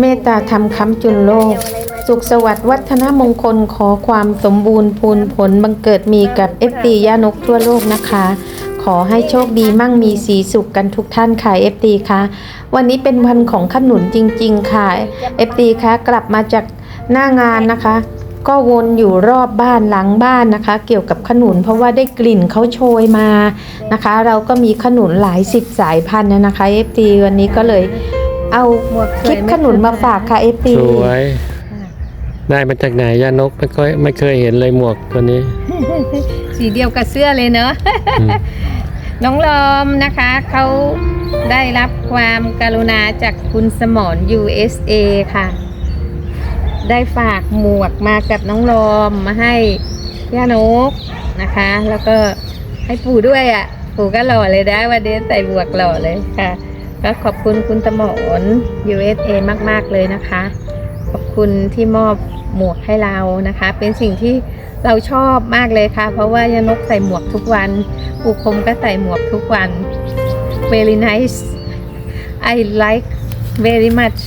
เมตตาธรรมค้ำจุนโลก สุขสวัสดิ์วัฒนมงคลขอความสมบูรณ์พูนผลบังเกิดมีกับเอฟตียานกทั่วโลกนะคะ ขอให้โชคดีมั่งมีสีสุขกันทุกท่านค่ะเอฟตีคะวันนี้เป็นวันของขนุนจริง ๆ ค่ะเอฟตีคะกลับมาจากหน้างานนะคะ ก็วนอยู่รอบบ้านหลังบ้านนะคะ เกี่ยวกับขนุนเพราะว่าได้กลิ่นเขาโชยมานะคะ เราก็มีขนุนหลายสิบสายพันธุ์นะคะเอฟตีวันนี้ก็เลย เอาหมวกสควลิยปไหมขนุนมาฝากค่ะเอฟตีสวย ได้มาจากไหนย่านกไม่ค่อยไม่เคยเห็นเลยหมวกตัวนี้ สีเดียวกับเสื้อเลยเนอะอืมน้องลอมนะคะเขาได้รับความกรุณาจากคุณสมร USA ค่ะ ได้ฝากหมวกมากับน้องลอมมาให้ย่านกนะคะ แล้วก็ให้ปู่ด้วยอะ่ะ ปู่ก็หล่อเลยได้วันนี้ใส่หมวกหล่อเลยค่ะ ก็ขอบคุณคุณสมร USA มาก ๆ เลยนะคะ ขอบคุณที่มอบหมวกให้เรานะคะ เป็นสิ่งที่เราชอบมากเลยค่ะ เพราะว่ายานกใส่หมวกทุกวันปูคมก็ใส่หมวกทุกวัน very nice I like very much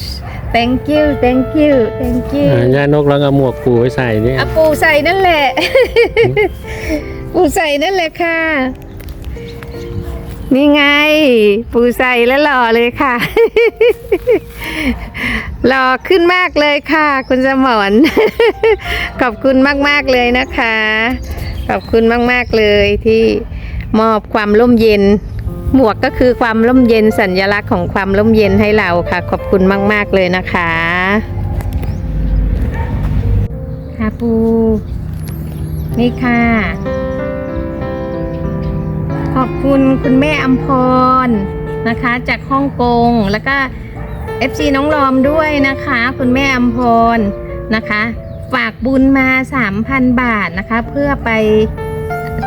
thank you thank you thank you อ่าย่านกลองเอาหมวกปูไว้ใส่นี่อะปูใส่นั่นแหละ ปูใส่นั่นแหละค่ะ นี่ไง ปูใส่แล้วหล่อเลยค่ะ หล่อขึ้นมากเลยค่ะ คุณสมรขอบคุณมาก ๆ เลยนะคะ ขอบคุณมาก ๆ เลยที่มอบความร่มเย็น หมวกก็คือความร่มเย็นสัญลักษณ์ของความร่มเย็นให้เราค่ะ ขอบคุณมาก ๆ เลยนะคะค่ะปูนี่ค่ะ ขอบคุณคุณแม่อัมพรนะคะจากฮ่องกงแล้วก็ FC น้องรอมด้วยนะคะ คุณแม่อัมพรนะคะ ฝากบุญมา 3,000 บาทนะคะ เพื่อไป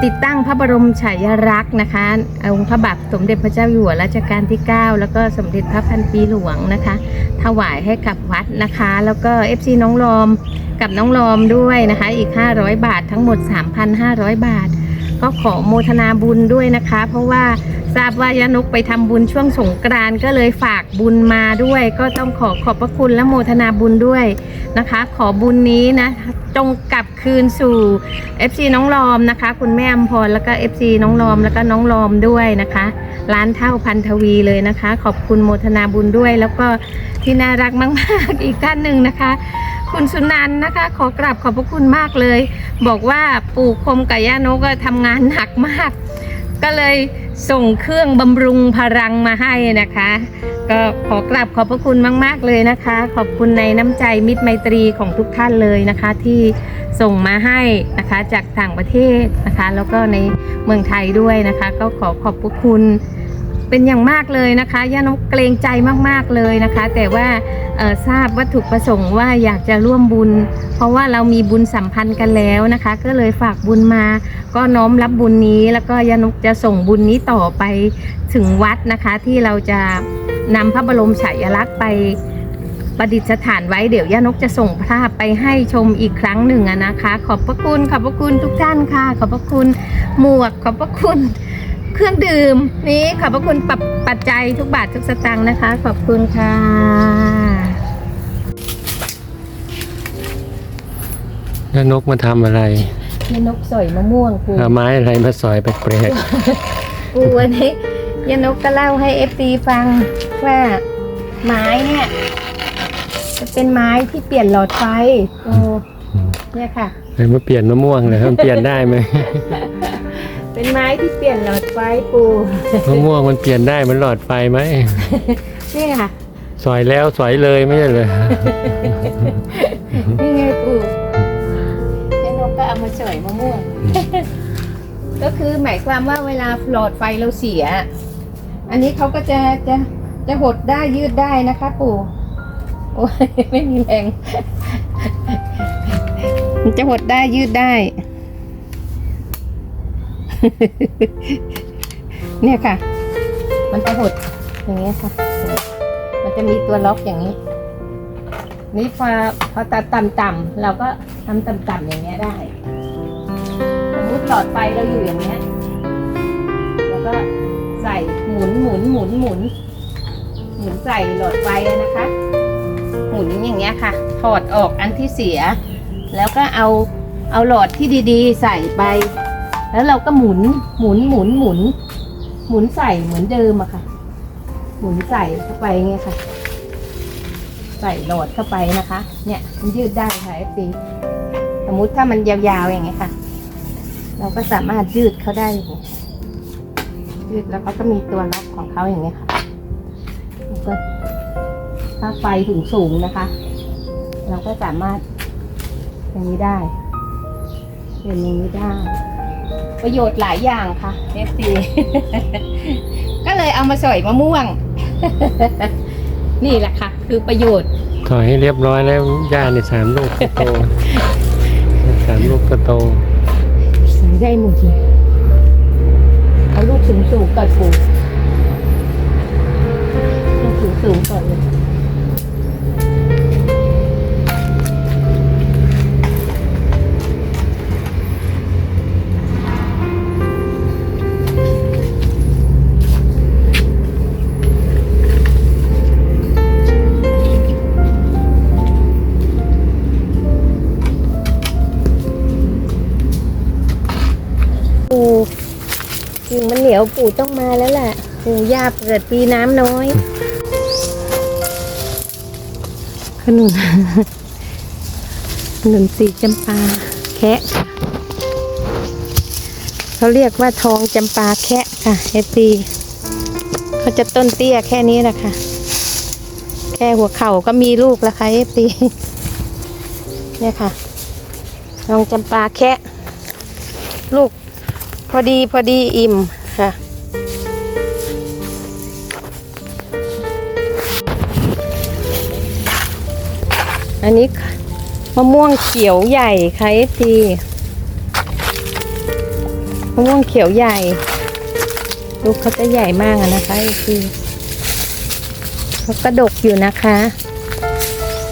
ติดตั้งพระบรมฉายาลักษณ์นะคะองค์พระบาทสมเด็จพระเจ้าอยู่หัวรัชกาลที่ 9 แล้วก็สมเด็จพระพันปีหลวงนะคะ ถวายให้กับวัดนะคะ แล้วก็ FC น้องรอมกับน้องรอมด้วยนะคะ อีก 500 บาททั้งหมด 3,500 บาท ก็ขอโมทนาบุญด้วยนะคะ เพราะว่าทราบว่ายานกไปทำบุญช่วงสงกรานก็เลยฝากบุญมาด้วย ก็ต้องขอขอบพระคุณและโมทนาบุญด้วยนะคะ ขอบุญนี้นะจงกลับคืนสู่ FC น้องรอมนะคะ คุณแม่อมพรแล้วก็ FC น้องรอมแล้วก็น้องรอมด้วยนะคะ ร้านเท่าพันทวีเลยนะคะ ขอบคุณโมทนาบุญด้วย แล้วก็ที่น่ารักมาก ๆ อีกท่านหนึ่งนะคะ คุณสุนันนะคะ ขอกราบขอบพระคุณมากเลย บอกว่าปู่คมกับย่านกก็ทำงานหนักมาก ก็เลยส่งเครื่องบำรุงพลังมาให้นะคะ ก็ขอกราบขอบพระคุณมาก ๆ เลยนะคะ ขอบคุณในน้ำใจมิตรไมตรีของทุกท่านเลยนะคะ ที่ส่งมาให้นะคะจากต่างประเทศนะคะ แล้วก็ในเมืองไทยด้วยนะคะ ก็ขอขอบพระคุณ เป็นอย่างมากเลยนะคะย่านกเกรงใจมากๆเลยนะคะ แต่ว่าทราบวัตถุประสงค์ว่าอยากจะร่วมบุญ เพราะว่าเรามีบุญสัมพันธ์กันแล้วนะคะ ก็เลยฝากบุญมา ก็น้อมรับบุญนี้ แล้วก็ยานกจะส่งบุญนี้ต่อไปถึงวัดนะคะที่เราจะนำพระบรมฉายาลักษณ์ไปประดิษฐานไว้เดี๋ยวยานกจะส่งภาพไปให้ชมอีกครั้งหนึ่งนะคะ ขอบพระคุณขอบพระคุณทุกท่านค่ะ ขอบพระคุณหมวกขอบพระคุณ เครื่องดื่ม นี้ขอบพระคุณปับปัจจัยทุกบาททุกสตางค์นะคะ ขอบคุณค่ะย่านกมาทำอะไรยานกสอยมะม่วงครูเอาไม้อะไรมาสอยแปลกครูวันนี้ยานกก็เล่าให้เอฟซีฟังว่าไม้เนี่ยจะเป็นไม้ที่เปลี่ยนหลอดไฟโอ้เนี่ยค่ะๆเลยมาเปลี่ยนมะม่วงเลยมันเปลี่ยนได้ไหม เป็นไม้ที่เปลี่ยนหลอดไฟปูมะม่วงมันเปลี่ยนได้มันหลอดไฟไหม นี่ค่ะ สอยแล้วสอยเลยไม่ใช่เลย นี่ไงปูยานกก็เอามาสอยมะม่วง ก็คือหมายความว่าเวลาหลอดไฟเราเสีย อันนี้เขาก็จะจะจะหดได้ยืดได้นะคะ ปู่ โอ้ยไม่มีแรง มันจะหดได้ยืดได้ เนี่ยค่ะ มันจะหดอย่างเงี้ยค่ะ มันจะมีตัวล็อกอย่างนี้ นี่พอพอตัดต่ำๆเราก็ทำต่ำๆอย่างเงี้ยได้สมมติหลอดไฟเราอยู่อย่างเงี้ย แล้วก็ใส่หมุนหมุนหมุนหมุนหมุนใส่หลอดไฟอะนะคะถอดออกอันที่เสีย แล้วก็เอาเอาหลอดที่ดีๆ ใส่ไป แล้วเราก็หมุนหมุนหมุนหมุน หมุนใส่เหมือนเดิมอะค่ะ หมุนใส่เข้าไปไงค่ะ ใส่หลอดเข้าไปนะคะ เนี่ยมันยืดได้ค่ะเอฟซีสมมุติถ้ามันยาวๆอย่างเงี้ยค่ะ เราก็สามารถยืดเขาได้ยืดแล้วเขาก็มีตัวล็อกของเขาอย่างเงี้ยค่ะแล้วก็ถ้าไฟถึงสูงนะคะ เราก็สามารถอย่างนี้ได้เป็นอย่างนี้ได้ ประโยชน์หลายอย่างค่ะเอฟซีก็เลยเอามาสอยมะม่วง นี่แหละค่ะ คือประโยชน์ ถอยให้เรียบร้อยแล้วหญ้าในสามลูกก็โตสามลูกก็โตใส่ได้หมดเลยเอาลูกสูงสูงๆก่อนปลูก ยวปู่ต้องมาแล้วแหละ ปู่ย่าเกิดปีน้ำน้อยขนุนขนุนสีจำปาแคะเขาเรียกว่าทองจำปาแคะค่ะเอฟีเขาจะต้นเตี้ยแค่นี้นะค่ะ แค่หัวเข่าก็มีลูกแล้วค่ะเอฟีเนี่ยค่ะทองจำปาแคะ ลูกพอดีพอดีอิ่ม ค่ะ อันนี้มะม่วงเขียวใหญ่ค่ะเอฟซีมะม่วงเขียวใหญ่ ลูกเขาจะใหญ่มากอะนะคะเอฟซีเขากระดกอยู่นะคะ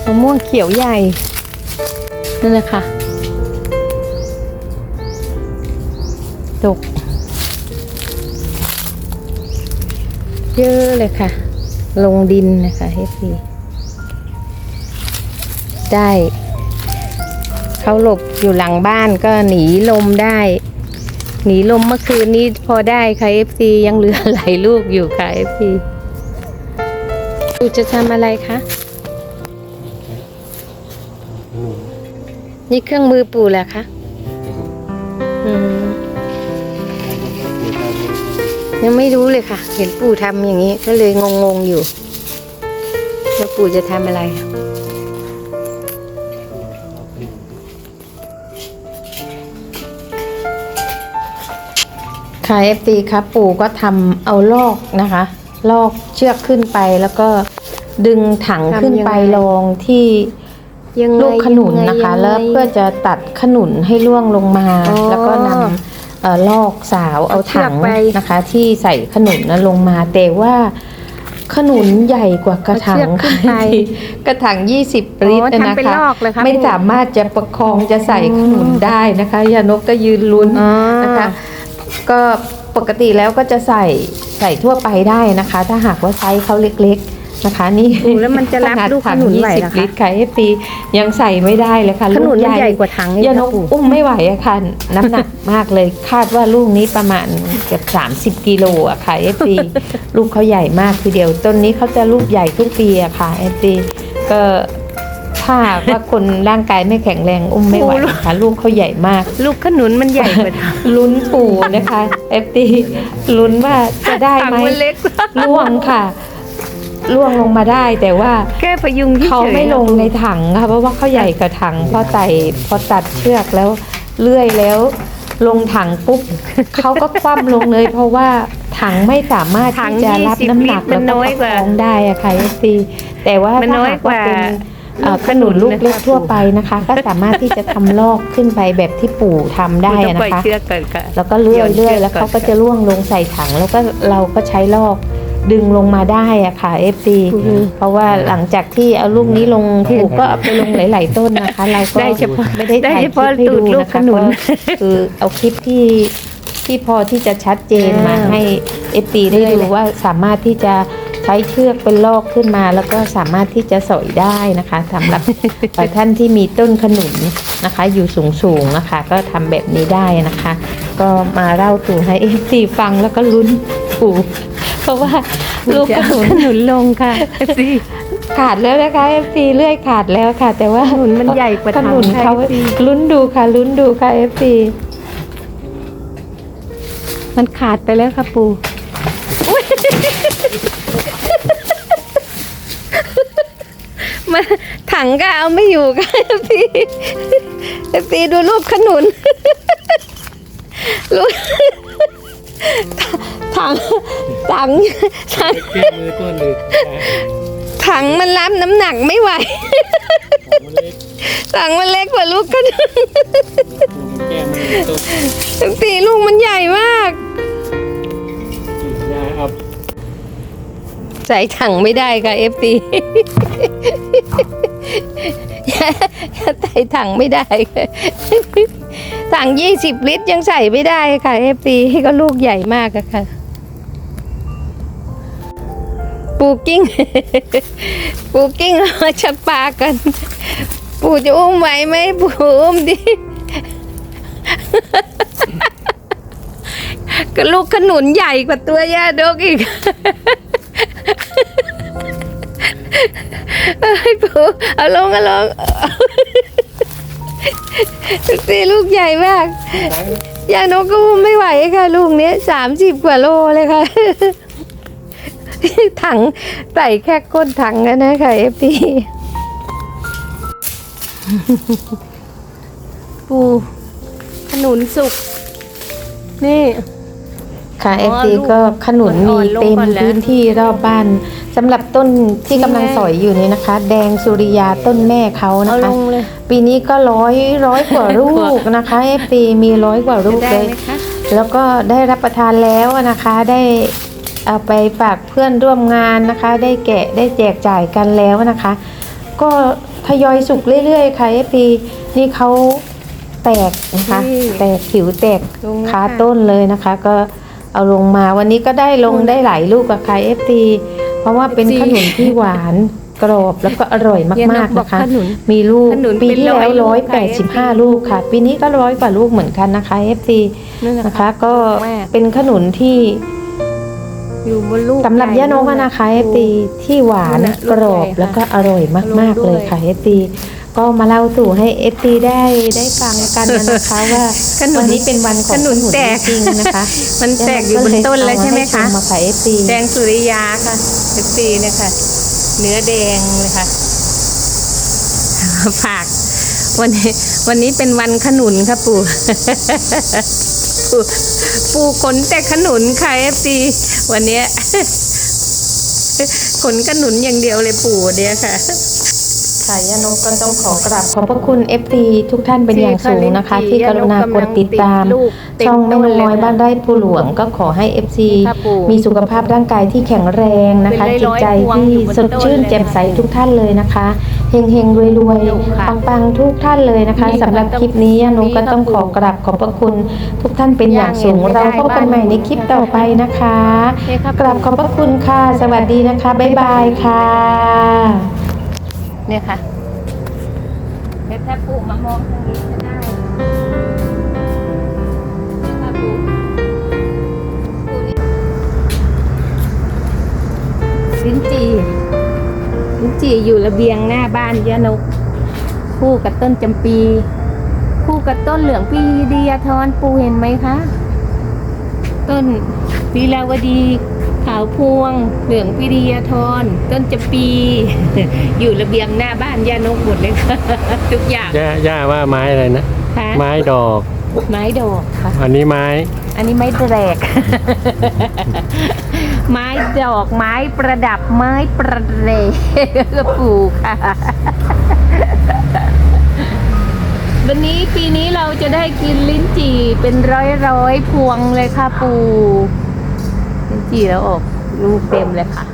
มะม่วงเขียวใหญ่นั่นนะคะตก เยอะเลยค่ะ ลงดินนะคะเฮฟีได้เขาหลบอยู่หลังบ้านก็หนีลมได้ หนีลมเมื่อคืนนี้พอได้ค่ะเอฟซียังเหลือหลายลูกอยู่ค่ะเอฟซีปูจะทำอะไรคะ นี่เครื่องมือปู่แหละคะ ยังไม่รู้เลยค่ะ เห็นปู่ทำอย่างนี้ ก็เลยงงๆอยู่ว่าปู่จะทำอะไรค่ะเอฟตีครับปู่ก็ทำเอาลอกนะคะ ลอกเชือกขึ้นไปแล้วก็ดึงถังขึ้นไปทำยังไงรองที่ยังไงลูกขนุนยังไงนะคะยังไงแล้วเพื่อจะตัดขนุนให้ร่วงลงมาอ๋อแล้วก็นำเอ่อ ลอกสาวเอาเอาเชืถัอกงไปนะคะ ที่ใส่ขนุนนั้นลงมาแต่ว่าขนุนใหญ่กว่ากระถางเอาเชือกขึ้นไปกระถาง20 ลิตรอ๋อนะทำเป็นคะลอกเลยคะไม่ปู่สามารถจะประคองจะใส่อืมขนุนได้นะคะยานกก็ยืนลุ้นอ๋อนะคะ ก็ปกติแล้วก็จะใส่ใส่ทั่วไปได้นะคะ ถ้าหากว่าไซส์เขาเล็กๆ นะคะนี่โอ้แล้วมันจะรับขนาดลูกขถังนุนไหวเหรอ20คะลิตรค่ะเอฟปียังใส่ไม่ได้เลยค่ะขนุนลูมันใหญ่กว่าถังอีกยานะนกปู่อุ้มไม่ไหวอะค่ะ น้ำหนักมากเลย คาดว่าลูกนี้ประมาณเกือบ30กิโลอะค่ะเอฟปีลูกเขาใหญ่มากทีเดียวต้นนี้เขาจะลูกใหญ่ทุกปีอะค่ะเอฟปีก็ถ้าหากว่าคนร่างกายไม่แข็งแรงอุ้มไม่ไหวนะคะลูกเขาใหญ่มาก ลูกขนุนมันใหญ่กว่าถังลุ้นปู่นะคะเอฟตีลุ้นว่าจะได้ถังไหมมันเล็ก ล่วงค่ะ ล่วงลงมาได้ แต่ว่าแค่พยุงที่เขาไม่ลงในถังค่ะเพราะว่าเขาใหญ่กว่าถังพอไต่พอตัดเชือกแล้วเลื่อยแล้ว ลงถังปุ๊บเขาก็คว่ำลงเลย เพราะว่าถังไม่สามารถถังที่จะรับ20น้ำหนักลิตรมัแล้วนก็น้อยประกว่าคองได้อะค่ะเอฟซีแต่ว่ามันถ้าน้อยหากกว่าว่าเป็นเอ่อลูกขนุนลูกขนุนเล็กนะคะทั่วไปนะคะ ก็สามารถที่จะทำลอกขึ้นไปแบบที่ปู่ทำได้ต้องอะปล่อยนะคะเชือกก่อนค่ะแล้วก็เลื่อยเดี๋ยวเลื่อยเชือกแล้วเขาก่ก็อนจะล่วงลงใส่ถังแล้วก็เราก็ใช้ลอก ดึงลงมาได้อะค่ะ FD เพราะว่าหลังจากที่เอาลูกนี้ลงปลูกก็เอาไปลงหลาย ๆ ต้นนะคะ เราก็ได้เฉพาะไม่ได้ได้ถ่ายเฉคลิปพาะให้ตูดูดลูกนะขคะนุนก็คือเอาคลิปที่ที่พอที่จะชัดเจนมาอ่าให้ FD ได้ดูว่าสามารถที่จะใช้เชือกเป็นลอกขึ้นมาแล้วก็สามารถที่จะสอยได้นะคะสำหรับท่านที่มีต้นขนุนนะคะ อยู่สูงๆนะคะ ก็ทำแบบนี้ได้นะคะ ก็มาเล่าตู่ให้เอฟซีฟังแล้วก็ลุ้น ถูก เพราะว่าลูกขนุนขนุนลงค่ะสิขาดแล้วนะคะเอฟซีเลื่อยขาดแล้วค่ะ แต่ว่าขนุนมันใหญ่กว่าขถังนุนค่ะเขา FC ลุ้นดูค่ะ ลุ้นดูค่ะเอฟซีมันขาดไปแล้วค่ะปูมาถังก็เอาไม่อยู่ค่ะพี่พี่ดูรูปขนุนรูป ถังถังถังแก้มือต้นหรือถังมันรับน้ำหนักไม่ไหว ถังมันเล็กกว่าลูกขนุนแก้มือต้นตีลูกมันใหญ่มาก ยาเอาใส่ถังไม่ได้ค่ะเอฟซีใส่ถังไม่ได้ค่ะถังยี่สิบลิตรยังใส่ไม่ได้ค่ะเอฟซีก็ลูกใหญ่มากอะค่ะ ปูกิ้ง ปูกิ้งเราจะปากัน ปูจะอุ้มไหวไหมปูอุ้มดิ ก็ลูกขนุนใหญ่กว่าตัวย่าดกอีกเอ้ยปูเอาลงเอาลงตีลูกใหญ่มาก ยานกก็อุ้มไม่ไหวค่ะลูกเนี้ยสามสิบกว่าโลเลยค่ะ ถังใส่แค่ก้นถังนะนะคะเอฟพีปูขนุนสุก นี่ ค่ะอ๋เออฟซีลูกก็ขนุนอ่มีอนๆลงเต็มก่อนแล้วพื้นที่รอบบ้านสำหรับต้นที่นี่กำลังไงสอยอยู่นี้นะคะ แดงสุริยาต้นแม่เขาเอานะลคะงเลยปีนี้ก็ร้อยร้อยกว่าลูกนะคะเอฟซีมีร้อยกว่าลูกได้เลยไหมคะแล้วก็ได้รับประทานแล้วนะคะได้ เอาไปฝากเพื่อนร่วมงานนะคะ ได้แกะได้แจกจ่ายกันแล้วนะคะ ก็ทยอยสุกเรื่อยๆค่ะเอฟซีนี่เขาแตกนะคะนี่แตกผิวแตกลงแล้วคาค่ะต้นเลยนะคะ ก็เอาลงมาวันนี้ก็ได้ลงได้หลายลูกกับค่ะเอฟซีเพราะว่าเป็น FC ขนุนที่หวานกรอบแล้วก็อร่อยเฮียนมากกๆบอกนะคะขนุนมีลูกขนุนปีเป็นที่ร้แล้อยวร้อยลูแปกดสิบค่ะห้าลูกค่ะ ปีนี้ก็ร้อยกว่าลูกเหมือนกันนะคะเอฟซีนั่นนะนะคะคะ ก็มากเป็นขนุนที่ อยู่บนลูกสำหรับใญ่ย่านกอะนะคะเอฟซีที่หวานนั่นน่ะกรอบลูกใหญ่ค่ะแล้วก็อร่อยมากลูกๆด้วยเลยค่ะเอฟซีก็มาเล่าสู่ให้เอฟซีได้ได้ฟังกันนะคะว่าขนุนวันนี้เป็นวันของขนุนแตกจริงๆนะคะมันแตกอยู่บนต้นแล้วใช่ไหมคะมาค่ะเอฟซีแดงสุริยาค่ะเอฟซีเนี่ยค่ะ เนื้อแดงเลยค่ะฝากวันนี้วันนี้เป็นวันขนุนค่ะปู่ ปูขนแต่ขนุนค่ะเอฟซีวันเนี้ยขนขนุนอย่างเดียวเลยปู่เนี่ยค่ะ ค่ะย่านกก็ต้องขอกราบขอบพระคุณเอฟซีทุกท่านเป็นอย่างสูงนะคะ ที่กรุณากดติดตาม ช่องแม่นกน้อยบ้านไร่ปูหลวงก็ขอให้ FC ค่ะปู่มีสุขภาพร่างกายที่แข็งแรงนะคะเป็นจิตร้อยๆใจพวงที่อยู่บนสดชื่นต้นเลยแจ่มใสทุกท่านเลยนะคะเฮงเฮงรวยรวยค่ะปังปังๆทุกท่านเลยนะคะนี่สำหรับคลิปนี้ย่านกก็ต้องขอกราบขอบพระคุณ ทุกท่านเป็นอย่างสูงย่างเห็นไม่เราได้พบกันใหม่ในคลิปต่อไปนะคะนี่ค่ะกราบขอบพระคุณค่ะ สวัสดีนะคะบ๊ายบายค่ะ เนี่ยค่ะเดี๋ยวถ้าปู่มามองทางนี้จะได้ถ้าปู่ปู่นี่ลิ้นจี่ลิ้นจี่อยู่ระเบียงหน้าบ้านยานก คู่กับต้นจำปี คู่กับต้นเหลืองปีเดียทอนปูเห็นไหมคะ ต้นลีลาวดี ขาวพวง เหลืองพิริยาทรต้นจะปี อยู่ระเบียงหน้าบ้านย่านกหมดเลยค่ะทุกอย่างย่าย่าว่าไม้อะไรนะ ค่ะไม้ดอก ไม้ดอกค่ะ อันนี้ไม้ อันนี้ไม้แดกไม้ดอกไม้ประดับไม้ประเดกปลูกค่ะ วันนี้ปีนี้เราจะได้กินลิ้นจี่เป็นร้อยร้อยๆพวงเลยค่ะปูลิ้น จีแล้วออกลูกเต็มเลยค่ะ